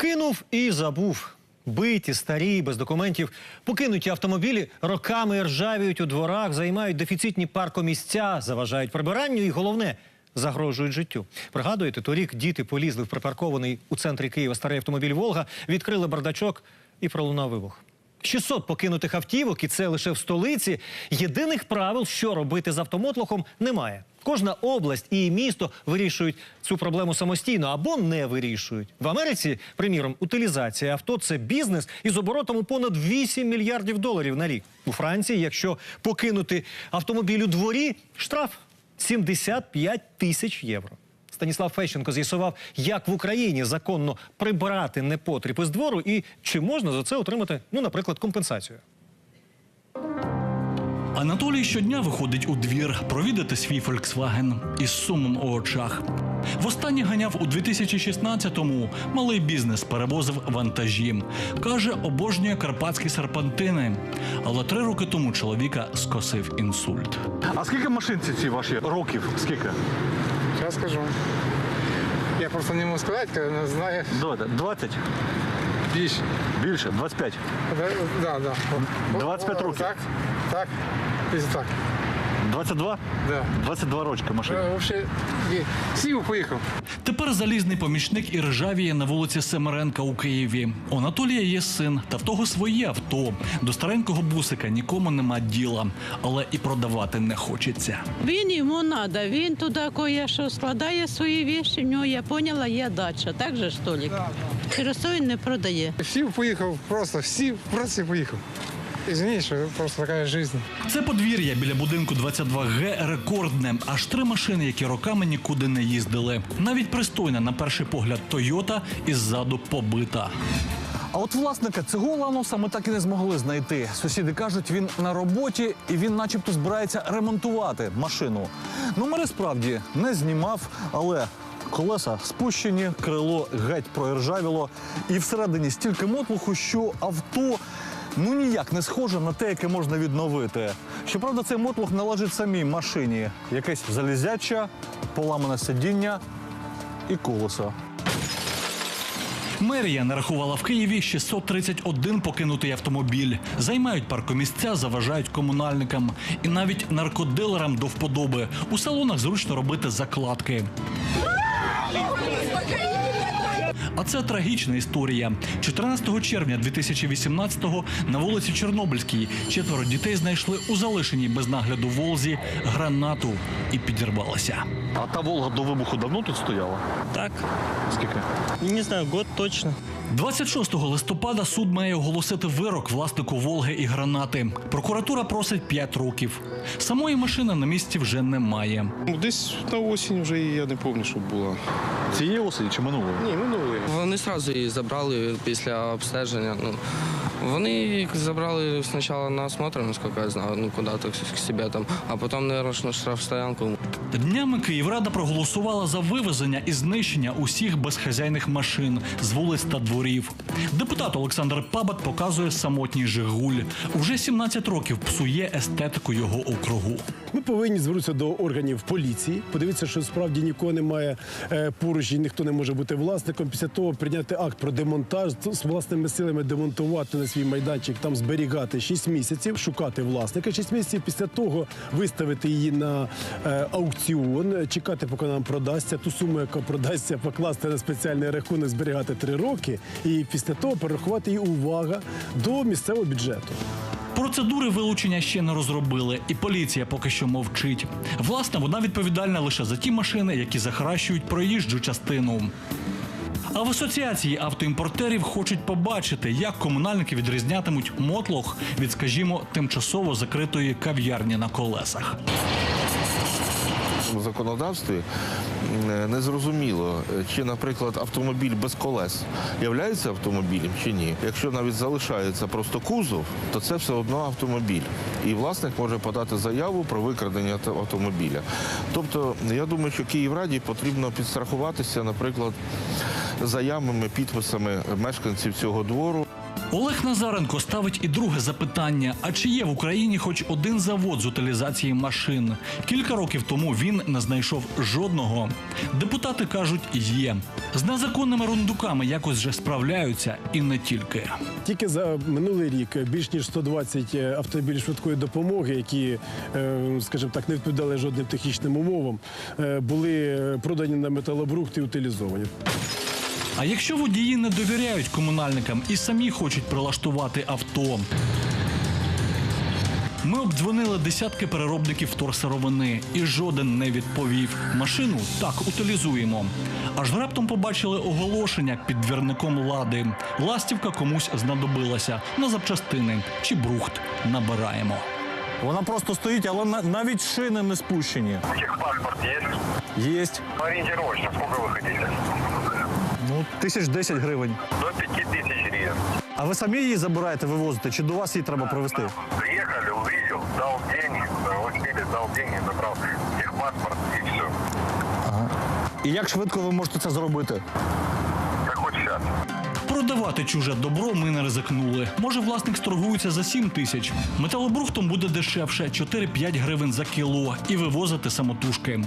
Кинув і забув. Биті, старі, без документів, покинуті автомобілі роками ржавіють у дворах, займають дефіцитні паркомісця, заважають прибиранню і головне загрожують життю. Пригадуєте, торік діти полізли в припаркований у центрі Києва старий автомобіль Волга, відкрили бардачок і пролунав вибух. 600 покинутих автівок, і це лише в столиці. Єдиних правил, що робити з автомотлохом, немає. Кожна область і місто вирішують цю проблему самостійно або не вирішують. В Америці, приміром, утилізація авто це бізнес із оборотом у понад 8 мільярдів доларів на рік. У Франції, якщо покинути автомобіль у дворі, штраф 75 тисяч євро. Станіслав Фещенко з'ясував, як в Україні законно прибирати непотріб із двору і чи можна за це отримати, ну, наприклад, компенсацію. Анатолій щодня виходить у двір провідати свій Volkswagen із сумом у очах. Востаннє ганяв у 2016-му. Малий бізнес перевозив вантажі. Каже, обожнює карпатські серпантини. Але три роки тому чоловіка скосив інсульт. А скільки машин ці, ці ваші років? Скільки? Сейчас скажу. Я просто не можу сказати, не знаю. Давайте, 20? Більше. Більше? 25? Да, да, да. 25 років. Так, так. Десь так. 22? Да. 22 рочки машин. Е, Вообще, ні. сів поїхав. Тепер залізний помічник і ржавіє на вулиці Семеренка у Києві. У Анатолія є син, та в того своє авто. До старенького бусика нікому нема діла, але і продавати не хочеться. Він йому треба, він туди кое що складає свої віші, в нього, я поняла, є дача. Так же ж, Толік? Через не продає. Сів поїхав, просто сів, просто поїхав. Извини, що просто така життя. Це подвір'я біля будинку 22Г рекордне. Аж три машини, які роками нікуди не їздили. Навіть пристойна на перший погляд Тойота іззаду побита. А от власника цього ланоса ми так і не змогли знайти. Сусіди кажуть, він на роботі і він, начебто, збирається ремонтувати машину. Номери справді не знімав, але колеса спущені, крило геть проіржавіло, і всередині стільки мотлуху, що авто. Ну ніяк не схоже на те, яке можна відновити. Щоправда, цей мотлух належить самій машині. Якесь залізяча, поламане сидіння і колеса. Мерія нарахувала в Києві 631 покинутий автомобіль. Займають паркомісця, заважають комунальникам і навіть наркодилерам до вподоби. У салонах зручно робити закладки. А це трагічна історія. 14 червня 2018-го на вулиці Чорнобильській четверо дітей знайшли у залишеній без нагляду Волзі гранату і підірвалася. А та Волга до вибуху давно тут стояла? Так, Скільки? не знаю, год точно. 26 листопада суд має оголосити вирок власнику Волги і гранати. Прокуратура просить 5 років. Самої машини на місці вже немає. Ну, Десь на осінь вже я не пам'ятаю, що була. Цієї осені чи минулої? Ні, минулої. Вони одразу її забрали після обстеження. Ну, вони їх забрали спочатку на осмотр, наскільки я знаю, ну куди-то к себе там, а потім, мабуть, на штрафстоянку. Днями Київрада проголосувала за вивезення і знищення усіх безхазяйних машин з вулиць та дворів. Депутат Олександр Пабат показує самотній Жигуль. Уже 17 років псує естетику його округу. Ми повинні звернутися до органів поліції, подивитися, що справді нікого немає е, поруч і ніхто не може бути власником. Після того прийняти акт про демонтаж з власними силами демонтувати на свій майданчик, там зберігати 6 місяців, шукати власника 6 місяців. Після того виставити її на е, аукціон, чекати, поки нам продасться. Ту суму, яка продасться, покласти на спеціальний рахунок, зберігати 3 роки, і після того перерахувати її увага до місцевого бюджету. Процедури вилучення ще не розробили, і поліція поки що мовчить. Власне, вона відповідальна лише за ті машини, які захаращують проїжджу частину. А в асоціації автоімпортерів хочуть побачити, як комунальники відрізнятимуть мотлох від, скажімо, тимчасово закритої кав'ярні на колесах. Законодавстві е, не зрозуміло, чи, наприклад, автомобіль без колес являється автомобілем чи ні. Якщо навіть залишається просто кузов, то це все одно автомобіль. І власник може подати заяву про викрадення автомобіля. Тобто, я думаю, що Київраді потрібно підстрахуватися, наприклад, заявами, підписами мешканців цього двору. Олег Назаренко ставить і друге запитання: а чи є в Україні хоч один завод з утилізації машин? Кілька років тому він не знайшов жодного. Депутати кажуть, є з незаконними рундуками якось вже справляються, і не тільки. Тільки за минулий рік більш ніж 120 автомобілів швидкої допомоги, які, е, скажімо так, не відповідали жодним технічним умовам, е, були продані на металобрухт і утилізовані. А якщо водії не довіряють комунальникам і самі хочуть прилаштувати авто. Ми обдзвонили десятки переробників вторсировини, і жоден не відповів. Машину так утилізуємо. Аж раптом побачили оголошення під двірником лади. Ластівка комусь знадобилася на запчастини чи брухт набираємо. Вона просто стоїть, але на- навіть шини не спущені. Техпаспорт есть? Єсть. Ориентировочно, сколько вы хотите? Ну, тисяч десять гривень. До 5000 гривен. А ви самі її забираєте, вивозите, чи до вас її треба привезти? Приехали, увидел, дал деньги, успели, дал деньги, забрал техпаспорт и все. І як швидко ви можете це зробити? Хоть сейчас. Продавати чуже добро ми не ризикнули. Може, власник сторгується за 7 тисяч. Металобрухтом буде дешевше 4-5 гривень за кіло і вивозити самотужки.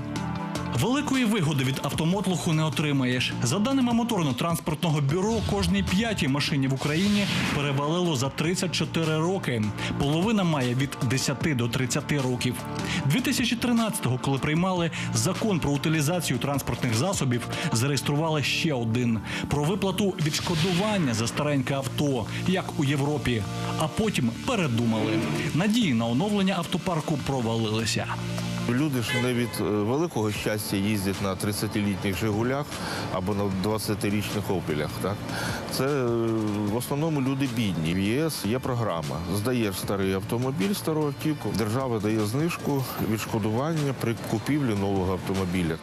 Великої вигоди від автомотлуху не отримаєш. За даними моторно-транспортного бюро, кожній п'ятій машині в Україні перевалило за 34 роки. Половина має від 10 до 30 років. 2013-го, коли приймали закон про утилізацію транспортних засобів, зареєстрували ще один про виплату відшкодування за стареньке авто, як у Європі. А потім передумали. Надії на оновлення автопарку провалилися. Люди ж не від е, великого щастя їздять на 30-літніх Жигулях або на 20-річних Опелях. Так? Це е, в основному люди бідні. В ЄС є програма. Здаєш старий автомобіль, стару автівку, держава дає знижку, відшкодування при купівлі нового автомобіля.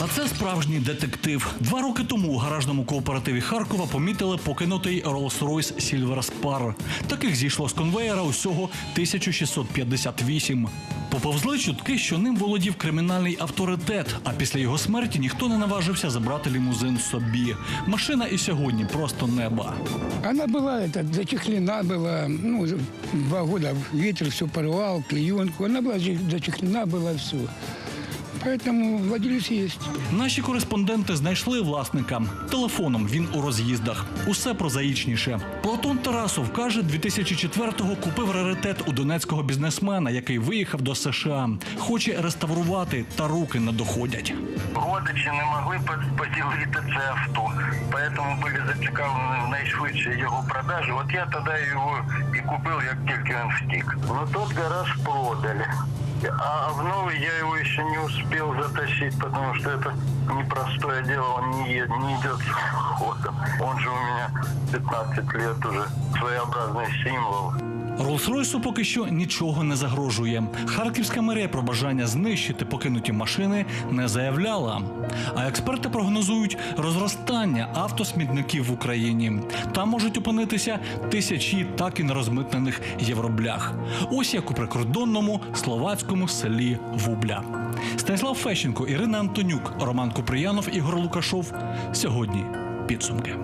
А це справжній детектив. Два роки тому у гаражному кооперативі Харкова помітили покинутий Rolls-Royce Silver Spar. Таких зійшло з конвеєра усього 1658. Поповзли чутки, що ним володів кримінальний авторитет. А після його смерті ніхто не наважився забрати лімузин собі. Машина і сьогодні просто неба. Она была это, зачехлена была, ну, два года ветер все порвал, клеенку. Она была зачех- зачехлена была все. Поэтому владелец есть. Наші кореспонденти знайшли власника. Телефоном він у роз'їздах. Усе прозаїчніше. Платон Тарасов каже, 2004-го купив раритет у донецького бізнесмена, який виїхав до США. Хоче реставрувати, та руки не доходять. Родичі не могли по- поділити це авто, поэтому були зацікавлені в найшвидшій його продажі. От я тоді його і купив, як тільки він втік. Ну тот гараж продали. А в новый я его еще не успел затащить, потому что это непростое дело, он не, е- не идет с ходом. Он же у меня 15 лет уже, своеобразный символ. Роллс-Ройсу поки що нічого не загрожує. Харківська мерія про бажання знищити покинуті машини не заявляла. А експерти прогнозують розростання автосмітників в Україні. Там можуть опинитися тисячі так і нерозмитнених євроблях. Ось як у прикордонному словацькому селі Вубля. Станіслав Фещенко, Ірина Антонюк, Роман Куприянов, Ігор Лукашов. Сьогодні підсумки.